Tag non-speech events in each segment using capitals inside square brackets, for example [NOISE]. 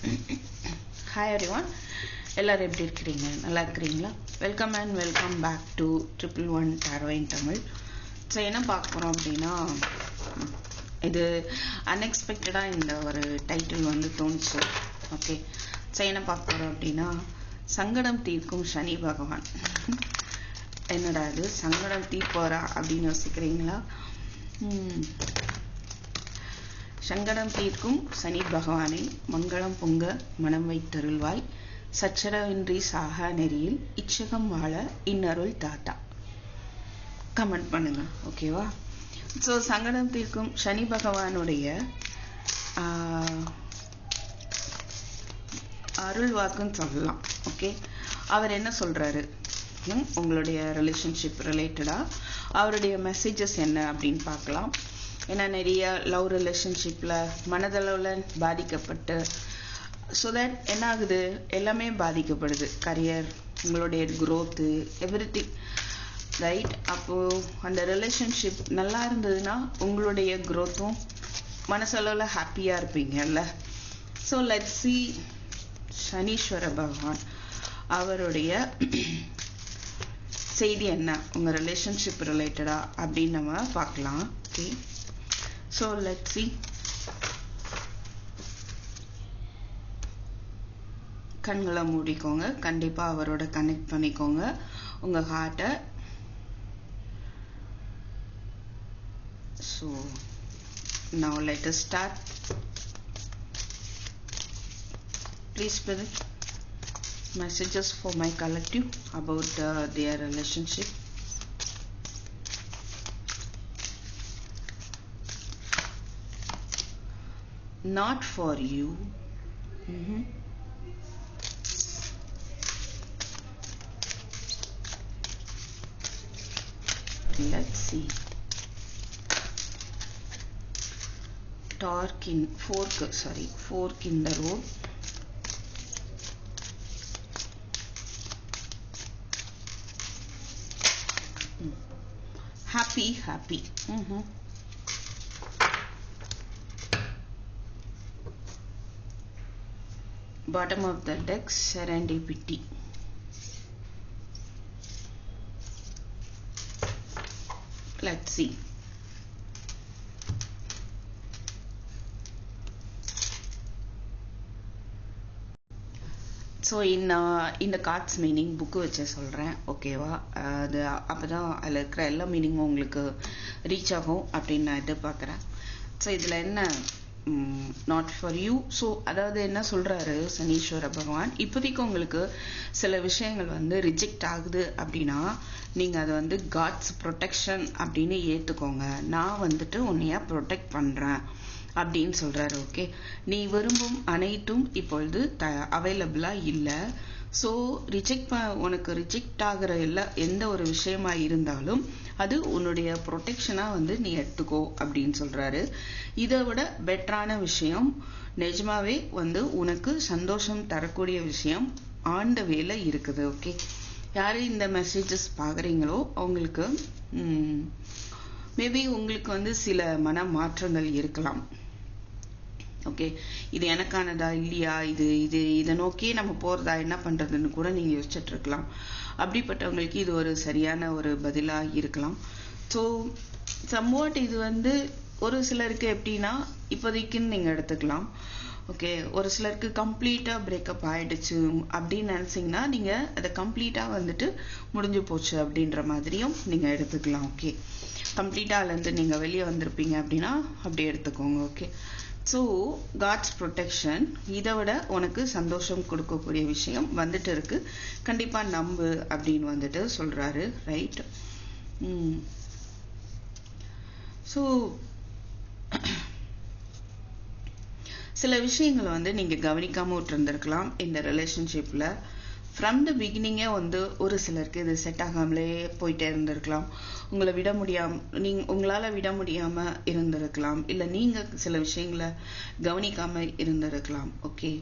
[LAUGHS] Hi everyone எல்லாரும் எப்படி இருக்கிறீங்க? நல்லா இருக்கிறீங்களா? Welcome and welcome back to triple one tarot in Tamil so என்ன பார்க்க போகிறோம் அப்படின்னா இது அன்எக்ஸ்பெக்டடாக இந்த ஒரு டைட்டில் வந்து தோணுச்சு. ஓகே ஸோ என்ன பார்க்க போகிறோம் அப்படின்னா சங்கடம் தீர்க்கும் சனி பகவான். என்னடா இது? சங்கடம் தீர்ப்போரா அப்படின்னு யோசிக்கிறீங்களா? சங்கடம் தீர்க்கும் சனி பகவானை மங்களம் பொங்க மனம் வைத்தருள்வாய். சச்சரவின்றி சாகா நெறியில் இச்சகம் வாழ இன்னருள் தாத்தா. கமெண்ட் பண்ணுங்க ஓகேவா ஸோ சங்கடம் தீர்க்கும் சனி பகவானுடைய அருள் வாக்குன்னு சொல்லலாம் ஓகே அவர் என்ன சொல்றாரு? ம், உங்களுடைய ரிலேஷன்ஷிப் ரிலேட்டடா அவருடைய மெசேஜஸ் என்ன அப்படின்னு பார்க்கலாம். ஏன்னா நிறைய லவ் ரிலேஷன்ஷிப்பில் மனதளவில் பாதிக்கப்பட்டு ஸோ தட் என்ன ஆகுது எல்லாமே பாதிக்கப்படுது. கரியர் உங்களுடைய குரோத்து எவ்ரி திங் ரைட் அப்போது அந்த ரிலேஷன்ஷிப் நல்லா இருந்ததுன்னா உங்களுடைய குரோத்தும் மனசளவில் ஹாப்பியாக இருப்பீங்கல்ல. So let see Saneeswara Bhagavan அவருடைய செய்தி என்ன? உங்கள் ரிலேஷன்ஷிப் ரிலேட்டடாக அப்படின்னு நம்ம பார்க்கலாம். ஓகே ஸோ லெட் சி கண்களை மூடிக்கோங்க கண்டிப்பா அவரோட கனெக்ட் பண்ணிக்கோங்க உங்க ஹார்ட்டை so now let us start please spirit messages for my collective about uh, their relationship not for you Mhm. let's see torque in fork sorry fork in the road Mm. happy happy Mhm. Bottom of the deck serendipity. Let's see. So in இந்த cards meaning book வச்சு சொல்கிறேன் ஓகேவா அது அப்போ தான் அதில் இருக்கிற எல்லா மீனிங்கும் உங்களுக்கு ரீச் ஆகும் அப்படின்னு நான் எதிர்பார்க்குறேன். ஸோ இதில் என்ன நாட் ஃபார் யூ ஸோ அதாவது என்ன சொல்கிறாரு சனீஸ்வர பகவான்? இப்போதைக்கு உங்களுக்கு சில விஷயங்கள் வந்து ரிஜெக்ட் ஆகுது அப்படின்னா நீங்கள் அதை வந்து காட்ஸ் ப்ரொடெக்ஷன் அப்படின்னு ஏற்றுக்கோங்க நான் வந்துட்டு உன்னைய ப்ரொடெக்ட் பண்ணுறேன் அப்படின்னு சொல்கிறாரு ஓகே நீ விரும்பும் அனைத்தும் இப்பொழுது த அவைலபிளாக இல்லை. ஸோ ரிஜெக்ட் உனக்கு ரிஜெக்ட் ஆகிற எல்லா எந்த ஒரு விஷயமா இருந்தாலும் அது உன்னுடைய ப்ரொடெக்ஷனாக வந்து நீ எடுத்துக்கோ அப்படின்னு சொல்கிறாரு இதை விட பெட்டரான விஷயம் நிஜமாவே வந்து உனக்கு சந்தோஷம் தரக்கூடிய விஷயம் ஆண்ட வேலை இருக்குது ஓகே யார் இந்த மெசேஜஸ் பார்க்குறீங்களோ அவங்களுக்கு மேபி உங்களுக்கு வந்து சில மன மாற்றங்கள் இருக்கலாம். ஓகே இது எனக்கானதா? இல்லையா? இது இது இதை நோக்கி நம்ம போகிறதா என்ன பண்ணுறதுன்னு கூட நீங்கள் யோசிச்சுட்டு இருக்கலாம். அப்படிப்பட்டவங்களுக்கு இது ஒரு சரியான ஒரு பதிலாக இருக்கலாம். ஸோ சம்வாட் இது வந்து ஒரு சிலருக்கு எப்படின்னா இப்போதைக்குன்னு நீங்கள் எடுத்துக்கலாம். ஓகே ஒரு சிலருக்கு கம்ப்ளீட்டாக பிரேக்கப் ஆகிடுச்சு அப்படின்னு நினச்சிங்கன்னா நீங்கள் அதை கம்ப்ளீட்டாக வந்துட்டு முடிஞ்சு போச்சு அப்படின்ற மாதிரியும் நீங்கள் எடுத்துக்கலாம். ஓகே கம்ப்ளீட்டாக அதுலேருந்து நீங்கள் வெளியே வந்திருப்பீங்க அப்படின்னா அப்படி எடுத்துக்கோங்க. ஓகே ஸோ காட்ஸ் ப்ரொடெக்ஷன் இதை விட உனக்கு சந்தோஷம் கொடுக்கக்கூடிய விஷயம் வந்துட்டு இருக்கு. கண்டிப்பா நம்பு அப்படின்னு வந்துட்டு சொல்றாரு ரைட் ஸோ சில விஷயங்களை வந்து நீங்க கவனிக்காம விட்டுருந்துருக்கலாம். இந்த ரிலேஷன்ஷிப்ல ஃப்ரம் த பிகினிங்கே வந்து ஒரு சிலருக்கு இது செட் ஆகாமலே போயிட்டே இருந்திருக்கலாம். உங்களை விட முடியாம நீங்க உங்களால விட முடியாம இருந்திருக்கலாம். இல்ல நீங்க சில விஷயங்களை கவனிக்காம இருந்திருக்கலாம். ஓகே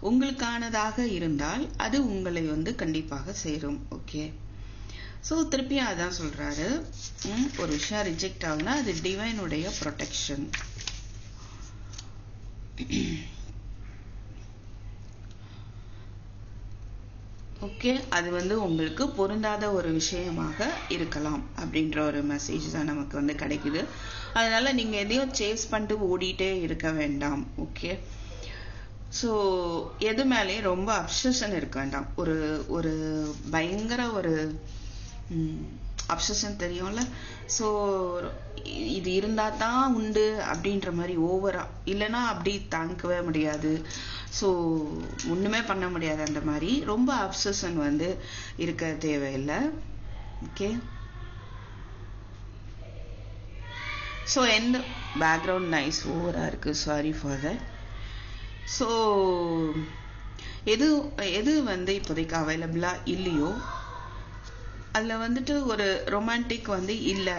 உங்களுக்கானதாக இருந்தால் அது உங்களை வந்து கண்டிப்பாக சேரும். ஓகே ஸோ திருப்பியும் அதான் சொல்கிறாரு ம், ஒரு விஷயம் ரிஜெக்ட் ஆகுனா அது டிவைனுடைய ப்ரொடெக்ஷன் ஓகே அது வந்து உங்களுக்கு பொருந்தாத ஒரு விஷயமாக இருக்கலாம் அப்படின்ற ஒரு மெசேஜ் தான் நமக்கு வந்து கிடைக்குது. அதனால நீங்கள் எதையும் சேஸ் பண்ணிட்டு ஓடிட்டே இருக்க வேண்டாம் ஓகே? ஸோ எது மேலேயும் ரொம்ப அப்சஷன் இருக்க வேண்டாம். ஒரு ஒரு பயங்கர ஒரு அப்சஷன் தெரியும்ல? ஸோ இது இருந்தால் தான் உண்டு அப்படின்ற மாதிரி ஓவரா இல்லைன்னா அப்படி தாங்கவே முடியாது. ஸோ ஒன்றுமே பண்ண முடியாது அந்த மாதிரி. ரொம்ப அப்சஷன் வந்து இருக்க தேவையில்லை. ஓகே ஸோ எந்த பேக்ரவுண்ட் நைஸ் ஓவராக இருக்குது சாரி ஃபார் தட் ஸோ எது எது வந்து இப்போதைக்கு அவைலபிளாக இல்லையோ அதில் வந்துட்டு ஒரு ரொமான்டிக் வந்து இல்லை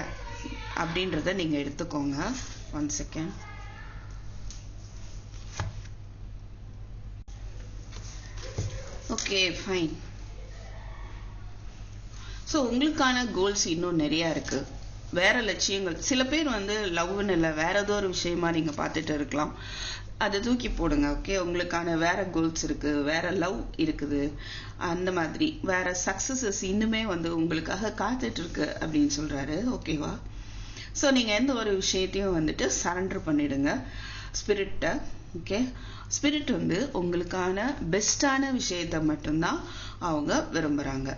அப்படின்றத நீங்கள் எடுத்துக்கோங்க. One second okay fine so உங்களுக்கான கோல்ஸ் இன்னும் நிறைய இருக்கு. வேற லட்சியங்கள். சில பேர் வந்து லவ்னு இல்லை வேற ஏதோ ஒரு விஷயமா நீங்க பார்த்துட்டு இருக்கலாம். அதை தூக்கி போடுங்க ஓகே உங்களுக்கான வேற கோல்ஸ் இருக்கு வேற லவ் இருக்குது. அந்த மாதிரி வேற சக்சஸஸ் இன்னுமே வந்து உங்களுக்காக காத்துட்டு இருக்கு அப்படின்னு சொல்றாரு ஓகேவா ஸோ நீங்க எந்த ஒரு விஷயத்தையும் வந்துட்டு சரண்டர் பண்ணிடுங்க. ஸ்பிரிட்டை ஓகே ஸ்பிரிட் வந்து உங்களுக்கான பெஸ்டான விஷயத்த மட்டும்தான் அவங்க விரும்புறாங்க.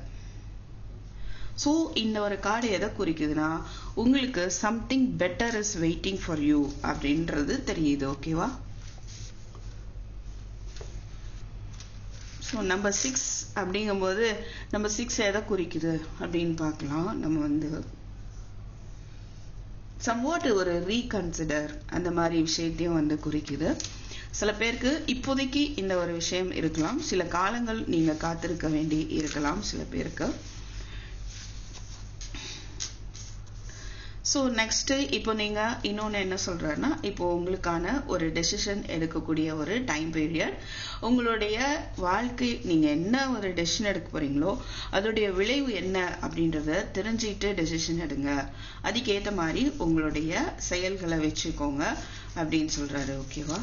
ஸோ இந்த ஒரு கார்டு எதை குறிக்குதுன்னா உங்களுக்கு something better is waiting for you அப்படின்றது தெரியுது ஓகேவா ஸோ நம்பர் சிக்ஸ் அப்படிங்கும்போது நம்பர் சிக்ஸ் எதை குறிக்குது அப்படின்னு பார்க்கலாம். நம்ம வந்து சம்வாட் ஒரு ரீகன்சிடர் அந்த மாதிரி விஷயத்தையும் வந்து குறிக்குது. சில பேருக்கு இப்போதைக்கு இந்த ஒரு விஷயம் இருக்கலாம். சில காலங்கள் நீங்க காத்திருக்க வேண்டி இருக்கலாம் சில பேருக்கு. ஸோ நெக்ஸ்ட் இப்போ நீங்க இன்னொன்னு என்ன சொல்றாருன்னா இப்போ உங்களுக்கான ஒரு டெசிஷன் எடுக்கக்கூடிய ஒரு டைம் பீரியட் உங்களுடைய வாழ்க்கை நீங்க என்ன ஒரு டெசிஷன் எடுக்க போறீங்களோ அதோடைய விளைவு என்ன அப்படின்றத தெரிஞ்சுக்கிட்டு டெசிஷன் எடுங்க. அதுக்கேற்ற மாதிரி உங்களுடைய செயல்களை வச்சுக்கோங்க அப்படின்னு சொல்றாரு ஓகேவா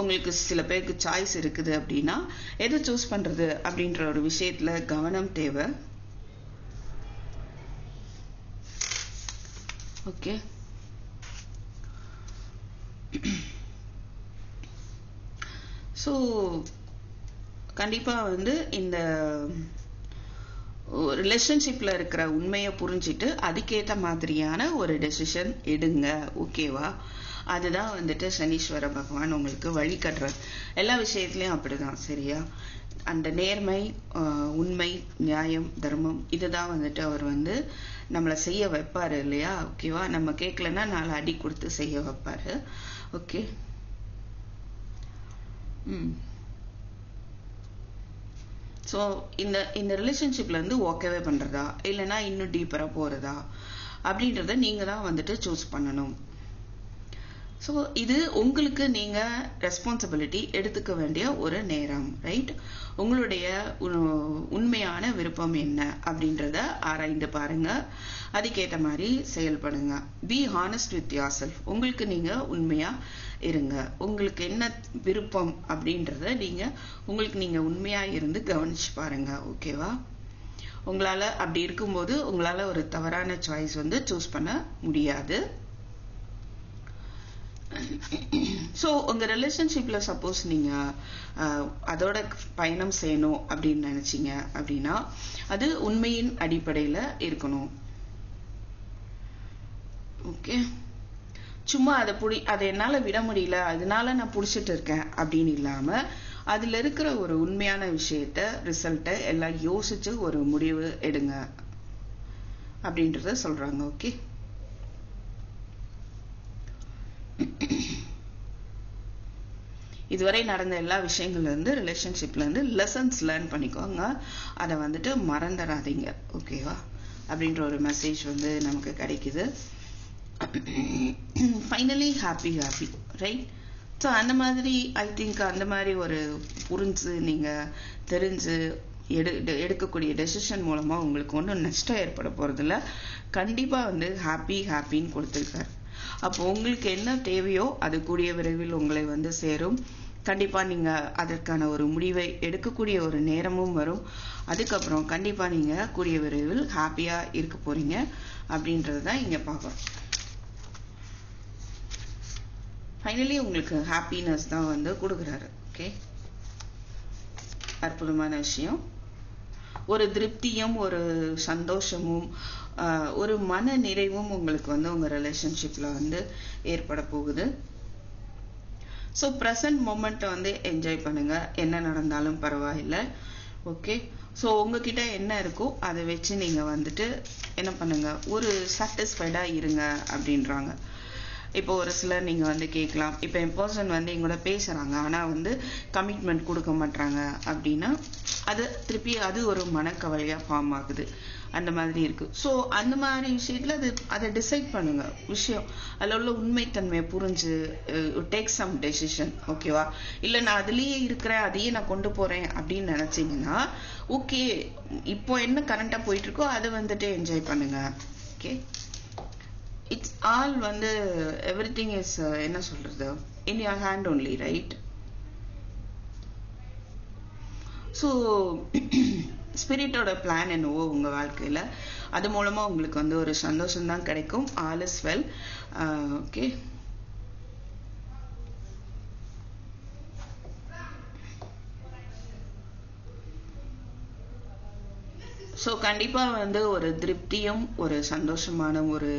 உங்களுக்கு சில பேருக்கு சாய்ஸ் இருக்குது அப்படின்னா எதை சூஸ் பண்றது அப்படின்ற ஒரு விஷயத்துல கவனம் தேவை. ஓகே ஸோ கண்டிப்பா வந்து இந்த ரிலேஷன்ஷிப்ல இருக்கிற உண்மையை புரிஞ்சிட்டு அதுக்கேற்ற மாதிரியான ஒரு டெசிஷன் எடுங்க. ஓகேவா அதுதான் வந்துட்டு சனீஸ்வர பகவான் உங்களுக்கு வழி எல்லா விஷயத்துலயும் அப்படிதான் சரியா? அந்த நேர்மை உண்மை நியாயம் தர்மம் இதுதான் வந்துட்டு அவர் வந்து நம்மளை செய்ய வைப்பாரு இல்லையா? ஓகேவா நம்ம கேட்கலன்னா நாலு அடி கொடுத்து செய்ய வைப்பாரு. ஓகே ம். ஸோ இந்த இந்த ரிலேஷன்ஷிப்ல இருந்து ஓகேவே பண்றதா? இல்லைன்னா இன்னும் டீப்பரா போறதா? அப்படின்றத நீங்க தான் வந்துட்டு சூஸ் பண்ணணும். ஸோ இது உங்களுக்கு நீங்கள் ரெஸ்பான்சிபிலிட்டி எடுத்துக்க வேண்டிய ஒரு நேரம் ரைட் உங்களுடைய உண்மையான விருப்பம் என்ன அப்படின்றத ஆராய்ந்து பாருங்க. அதுக்கேற்ற மாதிரி செயல்படுங்க. Be honest with yourself உங்களுக்கு நீங்கள் உண்மையாக இருங்க. உங்களுக்கு என்ன விருப்பம் அப்படின்றத நீங்கள் உங்களுக்கு நீங்கள் உண்மையாக இருந்து கவனிச்சு பாருங்க. ஓகேவா உங்களால் அப்படி இருக்கும்போது உங்களால் ஒரு தவறான சாய்ஸ் வந்து சூஸ் பண்ண முடியாது. ஸோ உங்க ரிலேஷன்ஷிப்ல சப்போஸ் நீங்க அதோட பயணம் செய்யணும் அப்படின்னு நினைச்சீங்க அப்படின்னா அது உண்மையின் அடிப்படையில இருக்கணும். ஓகே சும்மா அதை பிடி அதை என்னால விட முடியல அதனால நான் பிடிச்சிட்டு இருக்கேன் அப்படின்னு இல்லாமல் அதுல இருக்கிற ஒரு உண்மையான விஷயத்த ரிசல்ட்டை எல்லாம் யோசிச்சு ஒரு முடிவு எடுங்க. அப்படின்றத சொல்றாங்க ஓகே இதுவரை நடந்த எல்லா விஷயங்கள்லேருந்து ரிலேஷன்ஷிப்லேருந்து லெசன்ஸ் லேர்ன் பண்ணிக்கோங்க. அதை வந்துட்டு மறந்துடாதீங்க ஓகேவா அப்படின்ற ஒரு மெசேஜ் வந்து நமக்கு கிடைக்குது. Finally happy happy right so அந்த மாதிரி ஐ திங்க் அந்த மாதிரி ஒரு புரிஞ்சு நீங்கள் தெரிஞ்சு எடு எடுக்கக்கூடிய டெசிஷன் மூலமாக உங்களுக்கு ஒன்றும் நஷ்டம் ஏற்பட போகிறதில்ல கண்டிப்பாக வந்து ஹாப்பி ஹாப்பின்னு கொடுத்துருக்காரு. அப்போ உங்களுக்கு என்ன தேவையோ அது கூடிய விரைவில் உங்களை வந்து சேரும். கண்டிப்பா நீங்க அதற்கான ஒரு முடிவை எடுக்கக்கூடிய ஒரு நேரமும் வரும். அதுக்கப்புறம் கண்டிப்பா நீங்க கூடிய விரைவில் ஹாப்பியா இருக்க போறீங்க அப்படின்றது தான் இங்க பார்க்குறோம். ஃபைனலி உங்களுக்கு ஹாப்பினஸ் தான் வந்து கொடுக்குறாரு. ஓகே அற்புதமான விஷயம். ஒரு திருப்தியும் ஒரு சந்தோஷமும் ஒரு மன நிறைவும் உங்களுக்கு வந்து உங்க ரிலேஷன்ஷிப்ல வந்து ஏற்பட போகுது. ஸோ ப்ரெசன்ட் மூமெண்ட்டை வந்து என்ஜாய் பண்ணுங்க. என்ன நடந்தாலும் பரவாயில்லை. ஓகே ஸோ உங்ககிட்ட என்ன இருக்கோ அதை வச்சு நீங்கள் வந்துட்டு என்ன பண்ணுங்க? ஒரு சாட்டிஸ்ஃபைடாக இருங்க அப்படின்றாங்க. இப்போ ஒரு சிலர் நீங்கள் வந்து கேட்கலாம். இப்போ என் பர்சன் வந்து எங்கூட பேசுகிறாங்க ஆனால் வந்து கமிட்மெண்ட் கொடுக்க மாட்டாங்க அப்படின்னா அது திருப்பி அது ஒரு மனக்கவலையாக ஃபார்ம் ஆகுது. அந்த மாதிரி இருக்குது ஸோ அந்த மாதிரி விஷயத்தில் அது அதை டிசைட் பண்ணுங்கள் விஷயம். அதில் உள்ள உண்மைத்தன்மையை புரிஞ்சு டேக் சம் டெசிஷன் ஓகேவா இல்லை நான் அதுலேயே இருக்கிறேன் அதையே நான் கொண்டு போகிறேன் அப்படின்னு நினச்சிங்கன்னா ஓகே இப்போ என்ன கரண்ட்டாக போயிட்டுருக்கோ அதை வந்துட்டு என்ஜாய் பண்ணுங்கள் ஓகே இட்ஸ் ஆல் வந்து எவ்ரி திங் இஸ் என்ன சொல்றது? In your hand only right so ஸ்பிரிட்டோட plan என்னவோ உங்க வாழ்க்கையில அது மூலமா உங்களுக்கு வந்து ஒரு சந்தோஷம் தான் கிடைக்கும் all is well okay so கண்டிப்பா வந்து ஒரு திருப்தியும் ஒரு சந்தோஷமான ஒரு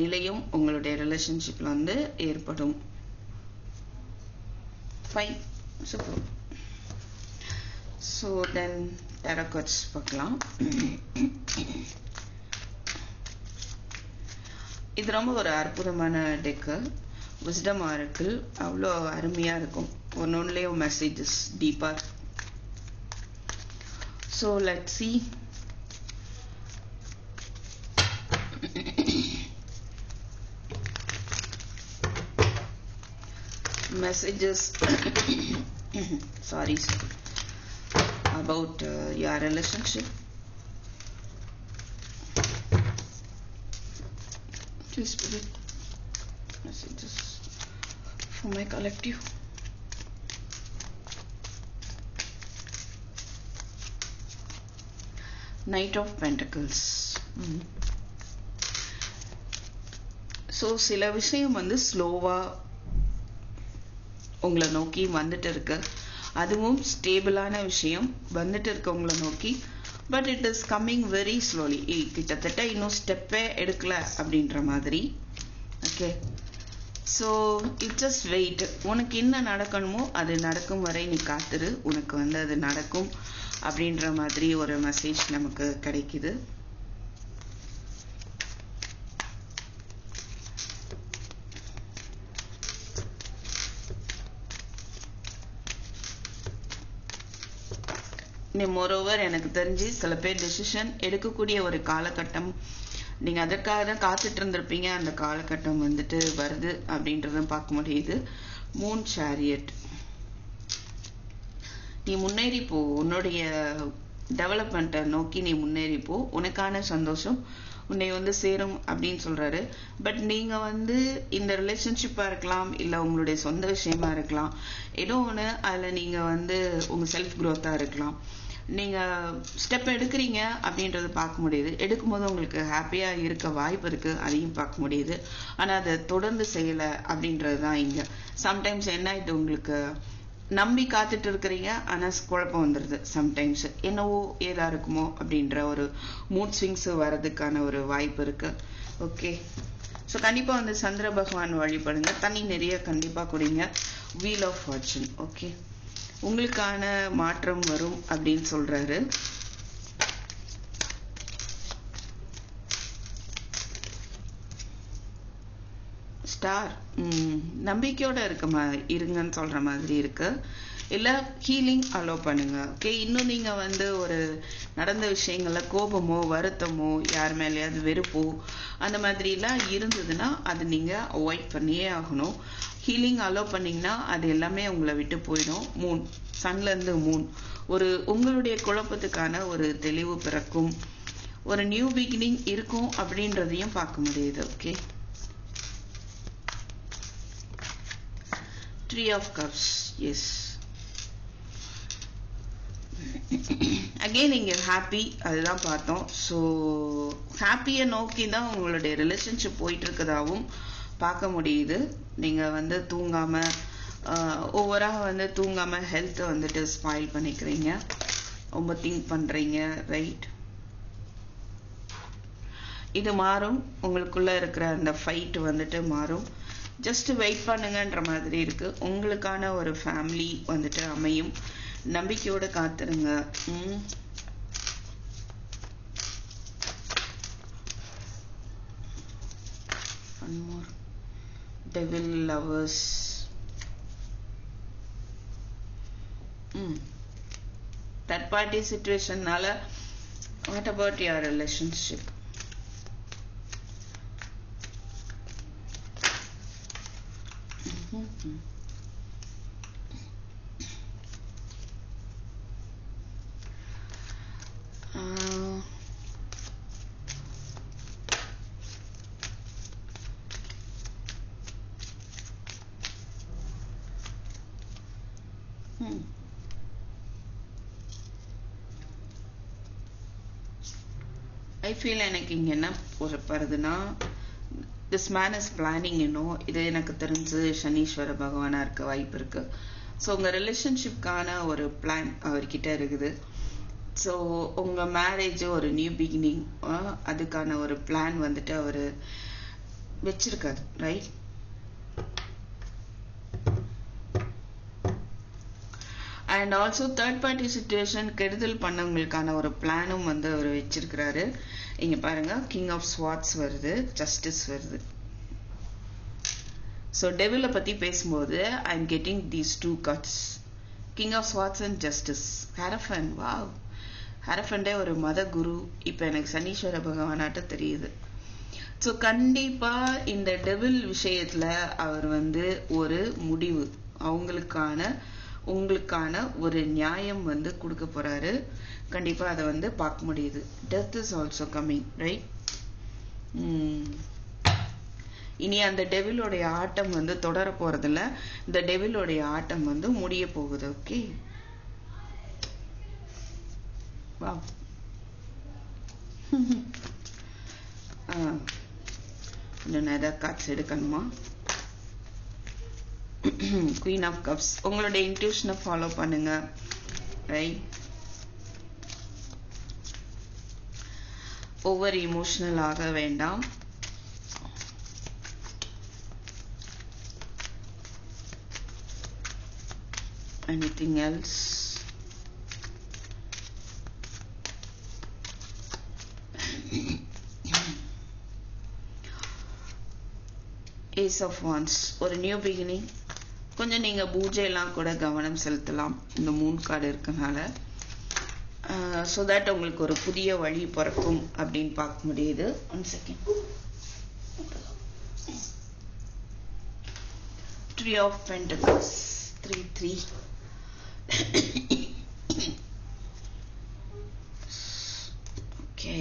நிலையும் உங்களுடைய ரிலேஷன்ஷிப்ல வந்து ஏற்படும். Fine super so then tarot cards பார்க்கலாம். இது ரொம்ப ஒரு அற்புதமான டெக்கு விஸ்டம் ஆரக்கிள் அவ்வளோ அருமையாக இருக்கும். ஒன்று ஒன்றுலேயும் மெசேஜஸ் டீப்பாக so let see messages [COUGHS] sorry sir, about uh, your relationship please spirit messages for my collective knight of pentacles mm. So சில விஷயம் வந்து ஸ்லோவா உங்களை நோக்கி வந்துட்டு இருக்கு. அதுவும் ஸ்டேபிளான விஷயம். வந்துட்டு இருக்கு உங்களை நோக்கி. But it is coming very slowly கிட்டத்தட்ட இன்னும் ஸ்டெப்பே எடுக்கல அப்படின்ற மாதிரி. Okay so it just wait உனக்கு என்ன நடக்கணுமோ அது நடக்கும் வரை நீ காத்துரு. உனக்கு வந்து அது நடக்கும் அப்படின்ற மாதிரி ஒரு மெசேஜ் நமக்கு கிடைக்குது. மோரோவர் எனக்கு தெரிஞ்சு சில பேர் டெசிஷன் எடுக்கக்கூடிய ஒரு காலகட்டம். நீங்க அதற்காக தான் காத்துட்டு இருந்திருப்பீங்க. அந்த காலகட்டம் வந்துட்டு வருது அப்படின்றத பார்க்க முடியுது. மூன் சேரியட் நீ முன்னேறி போ. உன்னுடைய டெவலப்மெண்ட்டை நோக்கி நீ முன்னேறி போ. உனக்கான சந்தோஷம் உன்னை வந்து சேரும் அப்படின்னு சொல்றாரு. பட் நீங்க வந்து இந்த ரிலேஷன்ஷிப்பா இருக்கலாம் இல்ல உங்களுடைய சொந்த விஷயமா இருக்கலாம். ஏதோ ஒண்ணு அதுல நீங்க வந்து உங்க செல்ஃப் குரோத்தா இருக்கலாம். நீங்க ஸ்டெப் எடுக்கிறீங்க அப்படின்றத பார்க்க முடியுது. எடுக்கும்போது உங்களுக்கு ஹாப்பியா இருக்க வாய்ப்பு இருக்கு அதையும் பார்க்க முடியுது. ஆனா அதை தொடர்ந்து செய்யல அப்படின்றது தான் இங்க. சம்டைம்ஸ் என்ன ஆயிட்டு உங்களுக்கு நம்பி காத்துட்டு இருக்கிறீங்க ஆனா குழப்பம் வந்துருது. சம்டைம்ஸ் என்னவோ ஏதா இருக்குமோ அப்படின்ற ஒரு மூட் ஸ்விங்ஸ் வர்றதுக்கான ஒரு வாய்ப்பு இருக்கு. ஓகே ஸோ கண்டிப்பா வந்து சந்திர பகவான் வழிபடுங்க. தண்ணி நிறைய கண்டிப்பா குடிங்க. வீல் ஆஃப் ஃபார்ச்சூன் ஓகே உங்களுக்கான மாற்றம் வரும் அப்படின்னு சொல்றாரு. ஸ்டார் நம்பிக்கையோட இருக்க மா இருங்கன்னு சொல்ற மாதிரி இருக்கு. இல்லை ஹீலிங் அலோவ் பண்ணுங்க. ஓகே இன்னும் நீங்கள் வந்து ஒரு நடந்த விஷயங்களில் கோபமோ வருத்தமோ யார் மேலேயாவது வெறுப்போ அந்த மாதிரிலாம் இருந்ததுன்னா அது நீங்கள் அவாய்ட் பண்ணியே ஆகணும். ஹீலிங் அலோவ் பண்ணிங்கன்னா அது எல்லாமே உங்களை விட்டு போயிடும். மூன் சன்லேருந்து மூன் ஒரு உங்களுடைய குழப்பத்துக்கான ஒரு தெளிவு பிறக்கும். ஒரு நியூ பிகினிங் இருக்கும் அப்படின்றதையும் பார்க்க முடியுது okay three of cups yes again இங்கே ஹாப்பி அதுதான் பார்த்தோம். ஸோ ஹாப்பியை நோக்கி தான் உங்களுடைய ரிலேஷன்ஷிப் போயிட்டுருக்கதாகவும் பார்க்க முடியுது. நீங்கள் வந்து தூங்காமல் ஓவராக வந்து தூங்காமல் ஹெல்த்தை வந்துட்டு ஸ்பாயில் பண்ணிக்கிறீங்க. ரொம்ப திங்க் பண்ணுறீங்க ரைட் இது மாறும். உங்களுக்குள்ள இருக்கிற அந்த ஃபைட் வந்துட்டு மாறும். ஜஸ்ட் வெயிட் பண்ணுங்கன்ற மாதிரி இருக்கு. உங்களுக்கான ஒரு ஃபேமிலி வந்துட்டு அமையும். நம்பிக்கையோட காத்துருங்க ம் more devil lovers um third party சுச்சுவேஷன்னால what about your relationship Mm-hmm. Uh, hmm. I feel எனக்கு இங்கே என்ன வருதுன்னா திஸ் மேன் இஸ் பிளானிங் இன்னும் இது எனக்கு தெரிஞ்சு சனீஸ்வர பகவானாக இருக்க வாய்ப்பு இருக்குது ஸோ உங்கள் ரிலேஷன்ஷிப்கான ஒரு பிளான் அவர்கிட்ட இருக்குது. ஸோ உங்கள் மேரேஜ் ஒரு நியூ பிகினிங் அதுக்கான ஒரு பிளான் வந்துட்டு அவர் வச்சிருக்காரு right and also third party situation கெடுதல் பண்ணவங்களுக்கான ஒரு பிளானும் வந்து அவர் வச்சிருக்கிறாரு. இங்க பாருங்க கிங் ஆஃப் ஸ்வாட்ஸ் வருது ஜஸ்டிஸ் வருது. ஸோ டெவில பத்தி பேசும்போது I am getting these two cards king of swords and justice hierophant wow ஹரஃபண்டே ஒரு மத குரு இப்போ எனக்கு சனீஸ்வர பகவானாட்ட தெரியுது. ஸோ கண்டிப்பா இந்த டெவில் விஷயத்துல அவர் வந்து ஒரு முடிவு. அவங்களுக்கான உங்களுக்கான ஒரு நியாயம் வந்து கொடுக்க போறாரு. கண்டிப்பா அதை வந்து பார்க்க முடியுது. Death is also coming right இனி அந்த டெவிலோடைய ஆட்டம் வந்து தொடர போறதில்ல. இந்த டெவிலோடைய ஆட்டம் வந்து முடிய போகுது ஓகே வா. இன்னும் நிறைய காட்சி எடுக்கணுமா? குயின் ஆஃப் கப்ஸ் உங்களோட இன்ட்யூஷனை ஃபாலோ பண்ணுங்க. ரைட் ஓவர் இமோஷனல் ஆக வேண்டாம். Anything else? Ace of wands ஒரு நியூ பிகினிங் கொஞ்சம் நீங்கள் பூஜையெல்லாம் கூட கவனம் செலுத்தலாம். இந்த மூன் கார்டு இருக்கனால. ஸோ தட் உங்களுக்கு ஒரு புதிய வழி பிறக்கும் அப்படின்னு பார்க்க முடியுது. One second three of pentacles three three okay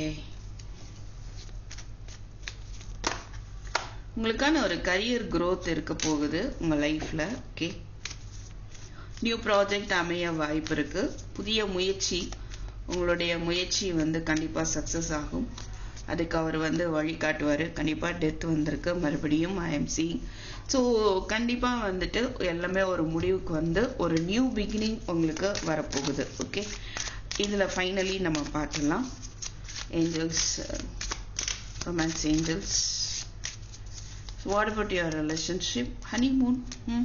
உங்களுக்கான ஒரு கரியர் க்ரோத் இருக்க போகுது உங்கள் லைஃப்பில் ஓகே நியூ ப்ராஜெக்ட் அமைய வாய்ப்பு இருக்குது புதிய முயற்சி உங்களுடைய முயற்சி வந்து கண்டிப்பாக சக்ஸஸ் ஆகும். அதுக்கு அவர் வந்து வழி கண்டிப்பாக டெத் வந்திருக்கு. மறுபடியும் ஐஎம்சி ஸோ கண்டிப்பாக வந்துட்டு எல்லாமே ஒரு முடிவுக்கு வந்து ஒரு நியூ பிகினிங் உங்களுக்கு வரப்போகுது ஓகே இதில் ஃபைனலி நம்ம பார்த்துடலாம். Angels romance angels what about your relationship honeymoon hmm?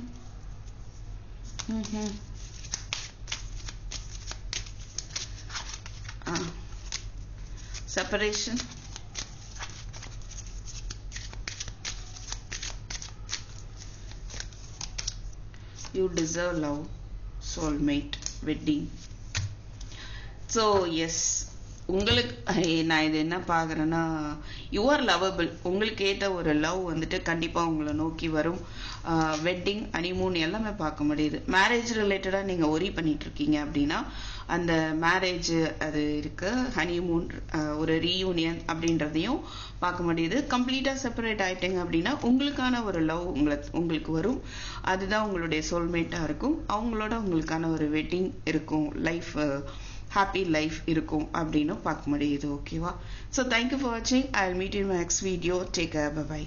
mm-hmm. ah. separation you deserve love soulmate wedding so yes உங்களுக்கு நான் இது என்ன பார்க்குறேன்னா யுவர் லவபிள் உங்களுக்கு ஏற்ற ஒரு லவ் வந்துட்டு கண்டிப்பாக உங்களை நோக்கி வரும். வெட்டிங் ஹனிமூன் எல்லாமே பார்க்க முடியுது. மேரேஜ் ரிலேட்டடாக நீங்கள் ஒரி பண்ணிகிட்ருக்கீங்க அப்படின்னா அந்த மேரேஜ் அது இருக்குது ஹனிமூன் ஒரு ரீயூனியன் அப்படின்றதையும் பார்க்க முடியுது. கம்ப்ளீட்டாக செப்பரேட் ஆயிட்டீங்க அப்படின்னா உங்களுக்கான ஒரு லவ் உங்களை உங்களுக்கு வரும். அதுதான் உங்களுடைய சோல்மேட்டாக இருக்கும். அவங்களோட உங்களுக்கான ஒரு வெட்டிங் இருக்கும் லைஃப் ஹாப்பி லைஃப் இருக்கும் அப்படின்னு பார்க்க முடியுது ஓகேவா ஸோ தேங்க்யூ ஃபார் வாட்சிங் I meet in my next video take bye